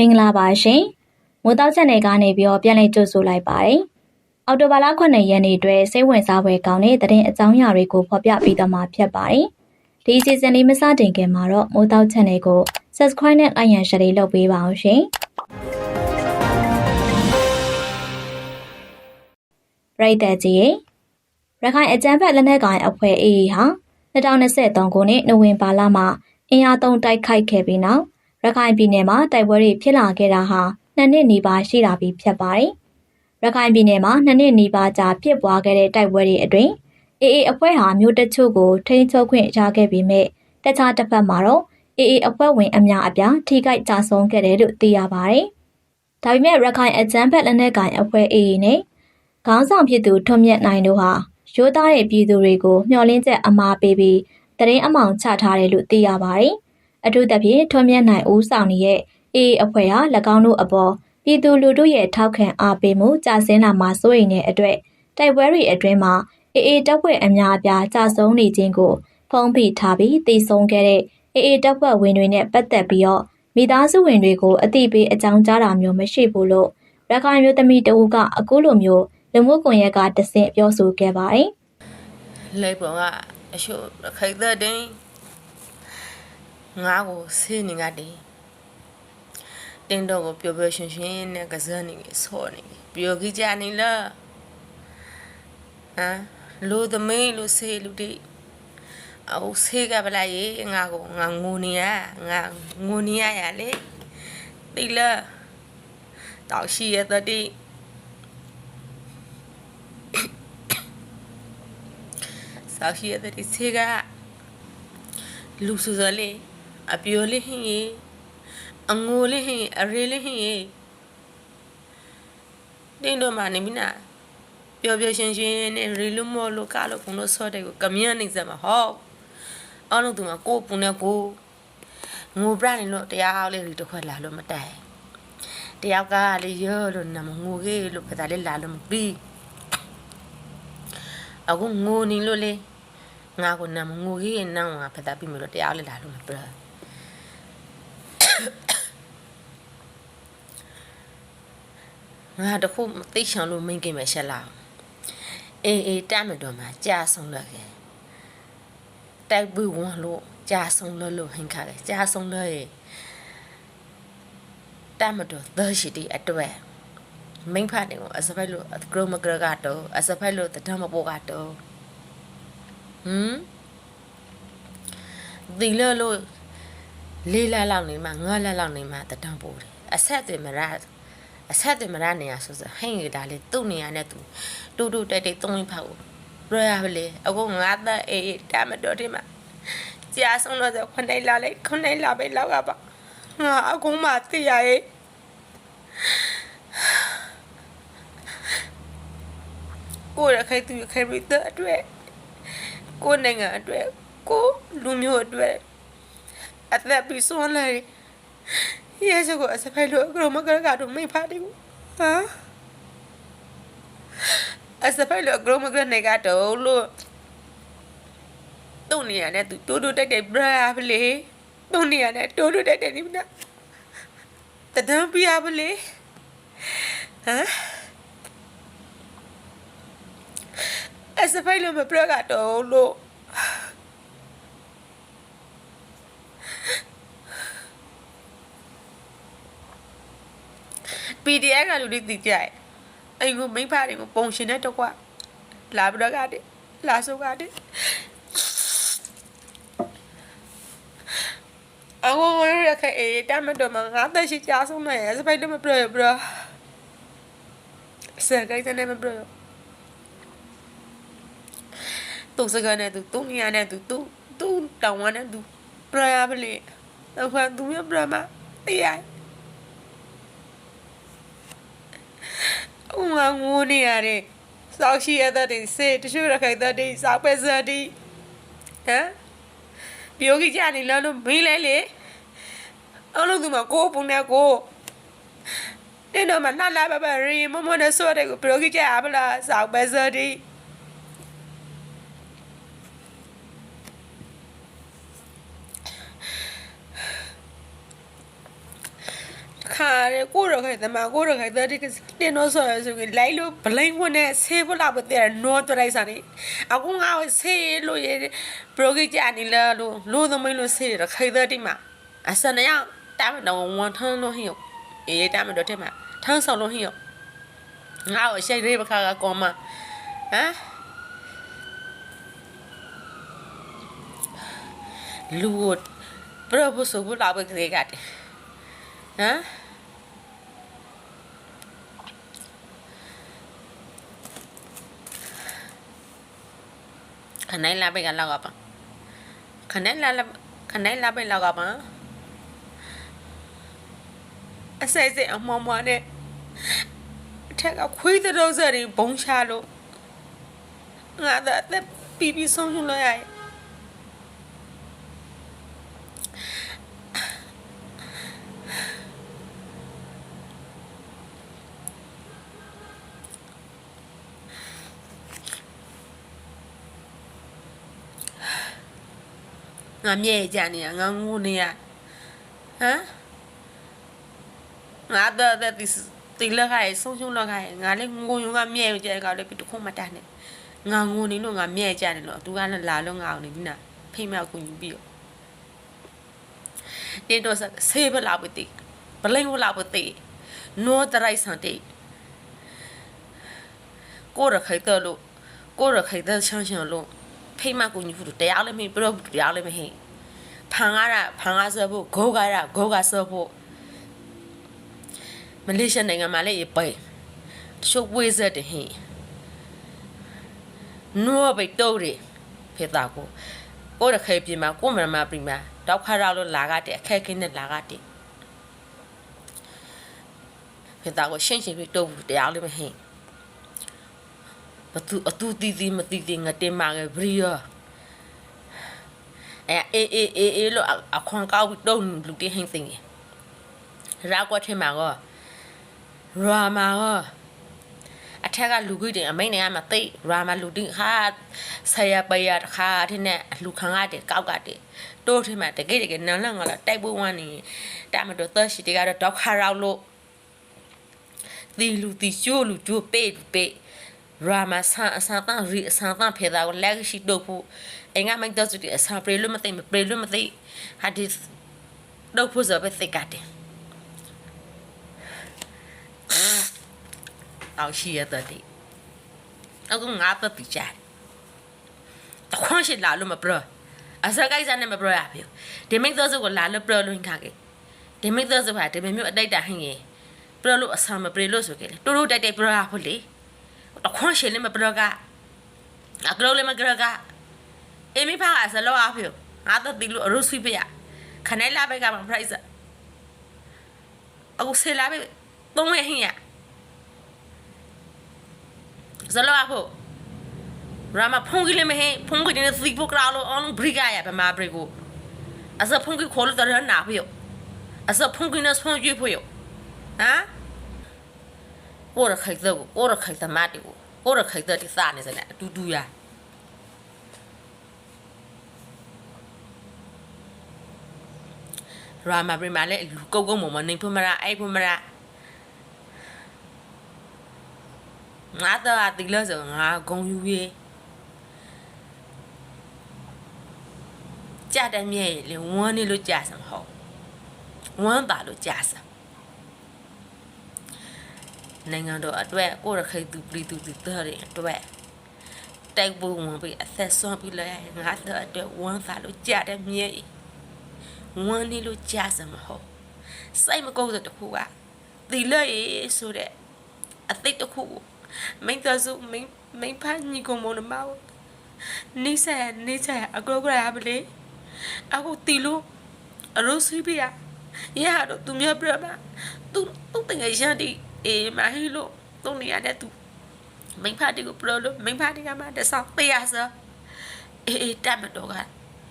မင်္ဂလာပါရှင်မိုးတောက်ချက်နယ်ကနေပြီးတော့ပြန်လည်ကြိုဆိုလိုက်ပါတယ်အော်တိုဘာလ9ရက်နေ့အတွက်စိတ်ဝင်စားဖွယ်ကောင်းတဲ့သတင်းအကြောင်းအရာတွေကိုဖော်ပြပေးသွားမှာဖြစ်ပါတယ်ဒီစီဇန်လေးမစတင်ခင်မှာတော့မိုးတောက်ချက်နယ်ကို subscribe နဲ့ like ရန် share လေးလုပ်ပေးပါအောင်ရှင်ပရိသတ်ကြီးရေရခိုင်အကြမ်းဖက်လက်နက်ကိုင်အဖွဲ့ AA ဟာ2023ခုနှစ်နိုဝင်ဘာလမှာအင်အားသုံးတိုက်ခိုက်ခဲ့ပြီးနောက် ရခိုင်ပြည်နယ်မှာတိုက်ပွဲတွေဖြစ်လာခဲ့တာဟာနှစ်နှစ်နီးပါးရှိလာပြီဖြစ်ပါတယ်။ရခိုင်ပြည်နယ်မှာနှစ်နှစ်နီးပါးကြာဖြစ်ပွားခဲ့တဲ့တိုက်ပွဲတွေအတွင်း AA အဖွဲ့ဟာမြို့တချို့ကိုထိန်းချုပ်ခွင့်ရခဲ့ပြီးမြဲတခြားတစ်ဖက်မှာတော့ AA အဖွဲ့ဝင်အများအပြားထိခိုက်ကြဆုံးခဲ့တယ်လို့သိရပါတယ်။ဒါပေမဲ့ရခိုင်အကြမ်းဖက်လက်နက်ကိုင်အဖွဲ့ AA နဲ့ခေါင်းဆောင်ဖြစ်သူထွန်းမြတ်နိုင်တို့ဟာရိုးသားတဲ့ပြည်သူတွေကိုမျှော်လင့်ချက်အမှားပေးပြီးတရင်အမောင်ချထားတယ်လို့သိရပါတယ်။ အထူးသဖြင့်ထွန်းမြတ်နိုင်ဦးဆောင်နေတဲ့ AA အဖွဲ့ဟာ၎င်းတို့အပေါ်ပြည်သူလူထုရဲ့ထောက်ခံအားပေးမှုကြာဆင်းလာမှာစိုးရိမ်တဲ့အတွက်တိုက်ပွဲတွေအတွင်းမှာ AA တပ်ဖွဲ့အများအပြားကြာဆုံးနေခြင်းကိုဖုံးဖိထားပြီးတည်ဆုံခဲ့တဲ့ AA တပ်ဖွဲ့ဝင်တွေနဲ့ပတ်သက်ပြီးတော့မိသားစုဝင်တွေကိုအသိပေးအကြောင်းကြားတာမျိုးမရှိဘူးလို့ရခိုင်မျိုးသမီးတဦးကအခုလိုမျိုးလူမှုကွန်ရက်ကတဆင့်ပြောဆိုခဲ့ပါတယ်လေပုံကအရှုခိုက်တဲ့တင် ငါကိုဆေးနေငါတင်တင်းတော့ကိုပျော်ပျော်ရွှင်ရွှင်နဲ့ကစားနေဆောနေပျော်ကြီးကြနေလားဟမ်လူသမီးလူဆေးလူတိအုပ်ဆေးကပလာရေငါကိုငါငိုနေရငါငိုနေရရလေတိလားတောက်ရှိရတဲ့တိစောက်ရှိရတဲ့ဆေးကလူစုစလေး အပြိုလေးဟင်းရေအငိုလေးဟင်းအရေလေးဟင်းရေတင်းတော့မှနေမိနာပျော်ပျော်ရှင်ရှင်နဲ့ရီလူမော်လိုကာလို့ကုံလို့ဆော့တဲ့ကိုကမြန်းနေစမှာဟောအော်လို့သူမကိုပူနေကိုငိုပြနေလို့တရားလေးတွေတစ်ခွက်လာလို့မတိုင်တယောက်ကလေရောလို့နမငိုကြီးလို့ပဒါလေးလာလို့မပြီးအခုငိုနေလို့လေငါကနမငိုကြီးရဲ့နောက်မှာဖတ်တာပြီးမလို့တရားလေးလာလို့မပြ ငါတခုသိချောင်လို့မင်းကိမယ်ရှက်လာအေးအေးတမ်းမတော်မှာကြာဆုံးလို့ခဲ့တိုက်ဘူးဝန်လို့ကြာဆုံးလို့လို့ဟင်ခါလေကြာဆုံးလို့ရဲ့တမ်းမတော်သရှိတီအတွက်မိဖတ်နေကိုအစဖိုက်လို့ဂရုမဂရကတော့အစဖိုက်လို့တဒမပေါ်ကတော့ဟမ်ဒီလလို့ လေးလလောက်နေမှငါးလလောက်နေမှတဒံပို့တယ်အဆက်တွေမရအဆက်တွေမရနေရဆိုစဟိန်ရတာလေသူ့နေရနဲ့သူတူတူတိတ်တိတ်သုံးဖောက်ရရပါလေအခုငါသက်အေးတမတော်တယ်မှာကြာဆုံးတော့ခွန်နိုင်လာလိုက်ခွန်နိုင်လာပဲလောက်ကပါငါအခုမှသိရရဲ့ကိုရခိုင်သူခိုင်ပြီးတဲ့အတွက်ကိုနိုင်ငံအတွက်ကိုလူမျိုးအတွက် အသက်ပြီးစွန့်လိုက်ရဲစကိုအစဖိုင်လို့အကရမကရကတော့မိဖားတယ်ဟာအစဖိုင်လို့အကရမကရနေကတော့လို့တုံနေရတဲ့သူတိုးတိုးတက်တက်ဘရာပလေတုံနေရတဲ့တိုးတိုးတက်တက်နေမနာတဒံပြရပလေဟမ်အစဖိုင်လို့မပြကတော့လို့ PDF ကလူတွေသိကြတယ်အိမ်ကိုမိဖတွေကိုပုံရှင်တဲ့တော့ကွာလာပြီးတော့ကတည်းလာဆိုကတည်းအဝဝရခဲအေးတမတော်မှာငါတက်ရှိကြဆုံးနေစပိုက်လည်းမပြရဘရာစကိုက်တဲ့မပြရသူစကနေသူသူနီယာနဲ့သူသူသူတောင်းဝနဲ့သူပြရပါလေအခုသူမြပြမှာတရား ဥမာငိုနေရတဲ့စောက်ရှိရတဲ့စေတချို့ရခိုင်တဲ့စောက်ပဲစတဲ့ဟမ်ပြောကြီးကြနေလို့မင်းလဲလေအလုံးသူမကိုပုံနဲ့ကိုတဲ့တော့မနာလာပါပါရီမမနဲ့ဆိုတဲ့ကိုပြောကြီးကြအပလားစောက်ပဲစတဲ့ ခခါရကိုရခိုင်တမကိုရခိုင်တဲ့ဒီကတင်တော့ဆိုရဆိုကလိုက်လို့ဘလိန်ဝင်နဲ့ဆေးပလာပတဲ့နော်တရိုက်စားနေအခုငါဆေးလို့ရပရိုဂိကြနေလားလို့လို့သမီးလို့ဆေးရခိုင်တဲ့ဒီမှာအစနေရတာမတော့ဝန်ထမ်းလို့ဟိယအေးတာမတော့တဲ့မှာထမ်းဆောင်လို့ဟိယငါ့ကိုရှိတ်ရေးပခါကကောမဟမ်လူပရပုစဘူးလာပဲကလေးကတည်းဟမ် ခနိုင်လာပဲကလောက်ကပါခနိုင်လာခနိုင်လာပဲလောက်ကပါအစဲစဲအမောင်မနဲ့အထက်ကခွေးတော်စရီဘုံချလို့ငါတော့အသက်ပြီးပြီးဆုံးရှုံးလို့ရရဲ့ ငါမြဲကြနေရငါငိုနေရဟမ်ငါတော့တဲ့ဒီတီလက်ခိုင်ဆုံးရှုံးလက်ခိုင်ငါလည်းငိုယူငါမြဲကြဲကောက်လည်းပြီးတခုမှတတ်နေငါငိုနေလို့ငါမြဲကြတယ်လို့သူကလည်းလာလို့ငါအောင်နေပြီနာဖိမြောက်ကူညီပြီးတော့တေတော့ဆေးဘလာပတိဘလိန်ဘလာပတိနောတရိုက်စန်တေကိုရခိုင်တော့လို့ကိုရခိုင်တဲ့ချမ်းချမ်းလို့ ဖိမကူညီဖို့တရားလည်းမင်းပြတော့တရားလည်းမဟိဖန်ကားတာဖန်ကားဆောဖို့ဂိုးကားတာဂိုးကားဆောဖို့မလေးရှားနိုင်ငံမှာလည်းပဲရှုပ်ဝေးစတဲ့ဟိနောပဲတော့ရဖေတာကိုကိုရခဲပြင်မှာကိုမမပြင်မှာတောက်ခါရလို့လာကတဲ့အခက်ခင်းနဲ့လာကတဲ့ဖေတာကိုရှင်းရှင်းပြီးတော့တရားလည်းမဟိ ဘသူအတူတီတီမတီတီငါတင်မာငယ်ဘရီယာအဲအေးအေးအေးအေးလို့အခွန်ကောက်တော့လူတိဟင်းစင်းရာကွက်ထဲမှာကောရာမာကောအထက်ကလူကြီးတင်အမိန်နေရမှာတိတ်ရာမာလူတင်ခါဆရာပရခါတဲ့နဲ့လူခံရတဲ့ကောက်ကတဲ့တိုးထဲမှာတကယ်တကယ်နန်းလငါလာတိုက်ပွဲဝမ်းနေတာမတော်သရှိတကတော့ဒေါက်ခါရောက်လို့တီလူတီချိုးလူချိုးပေ့ပေ့ ရာမဆန်အဆန်တန်ရီအဆန်တန်ဖေတာကိုလက်ရှိတော့ဖို့အင်္ဂမိုက်တော့ဒီအဆန်ပရေလို့မသိမပရေလို့မသိဟာဒီတော့ဖို့ဆိုပဲသိကတယ်အောင်ရှိရတဲ့အခုငါပတ်ပြချာတခွန်ရှိလာလို့မပရအစကိုက်စနဲ့မပရရပြီဒီမိတ်သောစုကိုလာလို့ပရလို့ခါခဲ့ဒီမိတ်သောစုဟာဒီမျိုးအတိုက်တာဟင်းရင်ပရလို့အဆန်မပရေလို့ဆိုခဲ့လေတူတူတိုက်တိုက်ပရဖို့လေ တခွန်ရှင်လည်းမပရကအကလောလည်းမကရကအေမီဖာအစလောအဖေငါတော့ဒီလိုရုပ်ဆွေးပြရခနဲ့လာပဲကမှာ price အခုဆေးလာပဲသုံးရဟင်းရဇလောအဖို့ရာမဖုန်ကြီးလည်းမဟင်းဖုန်ကြီးနဲ့စီပုကရာလို့အောင်ဘရိကရဗမာဘရိကိုအစဖုန်ကြီးခေါ်လို့တရနာဖေအစဖုန်ကြီးနဲ့ဆွန်ကြည့်ဖေဟမ် ကိုရခိုက်တဲ့ကိုရခိုက်တဲ့မတ်ကိုကိုရခိုက်တဲ့ဒီစားနေစတဲ့အတူတူရရာမပရိမာလည်းလူကုတ်ကုတ်မမနေဖမရာအဲ့ဖမရာငါတော့အတိလို့ဆိုငါဂုံယူရေးကြတဲ့မြဲလေဝမ်းနေလို့ကြာစမ်းဟုတ်ဝမ်းတာလို့ကြာစမ်း နိုင်ငံတော်အတွက်ကိုရခိတ်သူပြည်သူတွေတဲ့အတွက်တိုက်ပွဲဝင်ပြီးအသက်ဆုံးပြီးလဲငါတို့အတွက်ဝမ်းသာလို့ကြတဲ့မြေဝမ်းနေလို့ကြစမဟုတ်စိတ်မကုန်းတဲ့တခုကတီလဲဆိုတဲ့အသိတခုမင်းတို့စုမင်းမင်းဖာညီကမနမောနေဆက်နေဆက်အကောကရပါလေအခုတီလို့အရိုးဆွေးပြရရတော့သူများပြမသူသူတကယ်ရတဲ့ အေးမဟီလို့တုံးနေရတဲ့သူမိဖာတီကိုပလို့မိဖာတီကမှတဆောက်တရားစအေးအေးတတ်မတော့က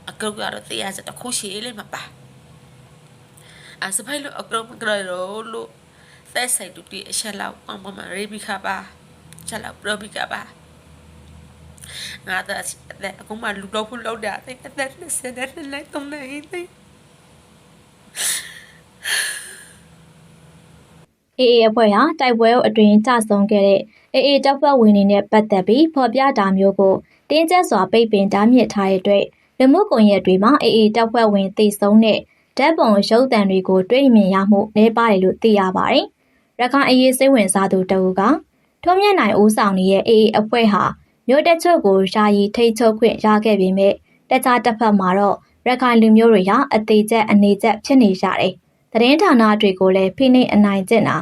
အကုတ်ကတော့တရားစတခုရှိလေးမပါအစဖိုင်လို့အကုတ်မကြရလို့သက်ဆိုင်တူတီအချက်လောက်အမမရေဘီခပါချက်လောက်ပရဘီခပါငါတော့အခုမှလူတော့ဖို့လောက်တာတဲ့အသက်20နဲ့လိုက်တော့နေဟိသိ AA အဖွဲ့ဟာတိုက်ပွဲအတွင်းကြဆုံခဲ့တဲ့ AA တပ်ဖွဲ့ဝင်တွေနဲ့ပတ်သက်ပြီးဖော်ပြတာမျိုးကိုတင်းကျပ်စွာပိတ်ပင်တားမြစ်ထားတဲ့အတွက်လူမှုကွန်ရက်တွေမှာ AA တပ်ဖွဲ့ဝင်သိဆုံးတဲ့ဓာတ်ပုံရုပ်သံတွေကိုတွေ့မြင်ရမှုနှဲပါတယ်လို့သိရပါတယ်။ရခိုင်အရေးစိတ်ဝင်စားသူတအူကထုံးမြတ်နိုင်ဦးဆောင်နေတဲ့ AA အဖွဲ့ဟာမြို့တက်ချုပ်ကိုယာယီထိတ်ချုပ်ခွင့်ရခဲ့ပေမဲ့တခြားတစ်ဖက်မှာတော့ရခိုင်လူမျိုးတွေဟာအသေးချက်အနေချက်ဖြစ်နေကြတယ်။ သတင်းဌာနတွေကိုလည်းဖိနှိပ်အနိုင်ကျင့်တာ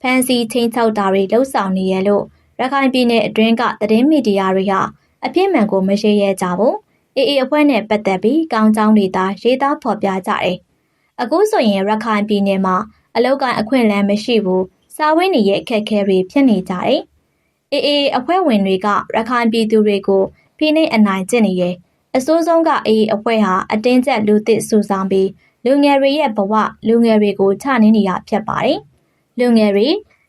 ဖန်စီချင်းချောက်တာတွေလှုပ်ဆောင်နေရလို့ရခိုင်ပြည်နယ်အတွင်းကသတင်းမီဒီယာတွေဟာအပြစ်မှန်ကိုမရှိရဲကြဘူး။ AA အဖွဲ့နဲ့ပတ်သက်ပြီးကောင်းကြောင်းတွေသာရေးသားဖော်ပြကြတယ်။အခုဆိုရင်ရခိုင်ပြည်နယ်မှာအလောက်ကန်အခွင့်အလမ်းမရှိဘူး။စာဝင်းနေရဲ့အခက်အခဲတွေဖြစ်နေကြတယ်။ AA အဖွဲ့ဝင်တွေကရခိုင်ပြည်သူတွေကိုဖိနှိပ်အနိုင်ကျင့်နေရဲ့အစိုးဆုံးက AA အဖွဲ့ဟာအတင်းကျပ်လူသစ်စုဆောင်ပြီး လူငယ်တွေရဲ့ဘဝလူငယ်တွေကိုချနှင်းနေရဖြစ်ပါတယ်။လူငယ်တွေ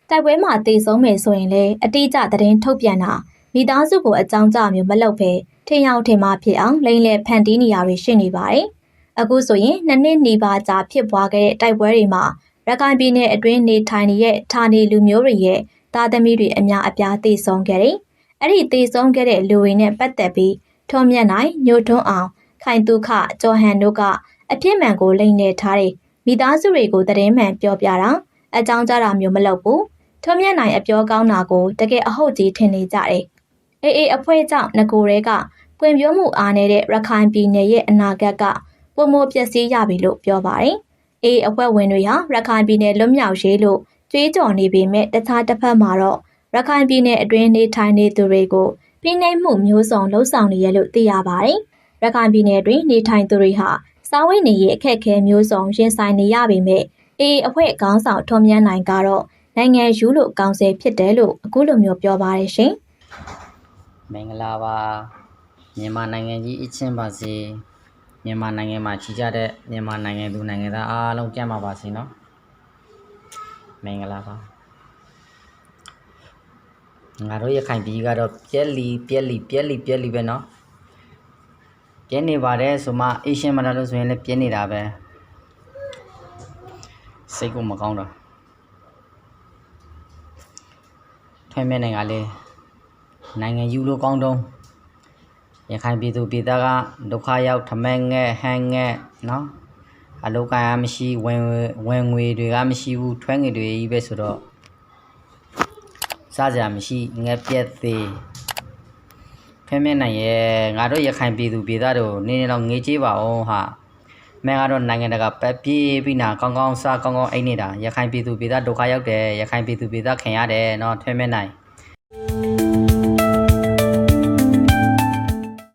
တိုက်ပွဲမှာတည်ဆုံးမယ်ဆိုရင်လည်းအတိအကျသတင်းထုတ်ပြန်တာမိသားစုကိုအကြောင်းကြားမျိုးမလုပ်ဘဲထင်ရောက်ထင်မှာဖြစ်အောင်လိမ့်လေဖန်တီးနေရတွေရှိနေပါတယ်။အခုဆိုရင်နှစ်နှစ်နီးပါးကြာဖြစ်ပွားခဲ့တဲ့တိုက်ပွဲတွေမှာရခိုင်ပြည်နယ်အတွင်းနေထိုင်နေတဲ့ဌာနေလူမျိုးတွေရဲ့သားသမီးတွေအများအပြားတည်ဆုံးခဲ့တယ်။အဲ့ဒီတည်ဆုံးခဲ့တဲ့လူတွေနဲ့ပတ်သက်ပြီးထုံးမြတ်နိုင်ညိုထွန်းအောင်ခိုင်တုခကျော်ဟန်တို့က အပြစ်မှန်ကိုလိမ့်နေထားတယ်။မိသားစုတွေကိုသတင်းမှန်ပြောပြတာအကြောင်းကြားတာမျိုးမလုပ်ဘူး။ထုံးမြတ်နိုင်အပြောကောင်းတာကိုတကယ်အဟုတ်ကြီးထင်နေကြတယ်။အေးအေးအဖွဲ့ကြောင့်ငကိုတွေကပွင့်ပြောမှုအားနေတဲ့ရခိုင်ပြည်နယ်ရဲ့အနာဂတ်ကပုံမပျက်စီးရပြီလို့ပြောပါတယ်။အေးအဖွဲ့ဝင်တွေဟာရခိုင်ပြည်နယ်လွတ်မြောက်ရေးလို့ကြွေးကြော်နေပေမဲ့တခြားတစ်ဖက်မှာတော့ရခိုင်ပြည်နယ်အတွင်းနေထိုင်နေသူတွေကိုပြင်းနှိပ်မှုမျိုးစုံလှုံ့ဆော်နေရလို့သိရပါတယ်။ရခိုင်ပြည်နယ်တွင်နေထိုင်သူတွေဟာ စားဝတ်နေရေးအခက်အခဲမျိုးစုံရင်ဆိုင်နေရပေမဲ့အေးအဖွဲ့ခေါင်းဆောင်ထွန်မြန်းနိုင်ကတော့နိုင်ငံယူလို့ကောင်းစေဖြစ်တယ်လို့အခုလိုမျိုးပြောပါတယ်ရှင်။မင်္ဂလာပါမြန်မာနိုင်ငံကြီးအချင်းပါစေမြန်မာနိုင်ငံမှာချီကြတဲ့မြန်မာနိုင်ငံသူနိုင်ငံသားအားလုံးကြမ်းပါပါစေနော်မင်္ဂလာပါငါတို့ရခိုင်ပြည်ကတော့ပြက်လီပြက်လီပြက်လီပြက်လီပဲနော် ပြက်နေပါတယ်ဆိုမှအေရှင်းမလာလို့ဆိုရင်လည်းပြက်နေတာပဲစိတ်ကမကောင်းတော့ထွေးမဲ့နိုင်ငံလေးနိုင်ငံယူလို့ကောင်းတော့ရခိုင်ပြည်သူပြည်သားကဒုက္ခရောက်ထမဲငဲ့ဟန်းငဲ့နော်အလောက်ကရမရှိဝင်ဝင်ငွေတွေကမရှိဘူးထွဲငွေတွေကြီးပဲဆိုတော့စားကြမရှိငက်ပြက်သေး ဖဲမဲ့နိုင်ရဲ့ငါတို့ရခိုင်ပြည်သူပြည်သားတို့နည်းနည်းတော့ငေးကြေးပါအောင်ဟာမဲကတော့နိုင်ငံတကာပက်ပြေးပြီးနာကောင်းကောင်းစားကောင်းကောင်းအိတ်နေတာရခိုင်ပြည်သူပြည်သားဒုက္ခရောက်တယ်ရခိုင်ပြည်သူပြည်သားခင်ရတယ်နော်ထွဲမဲ့နိုင်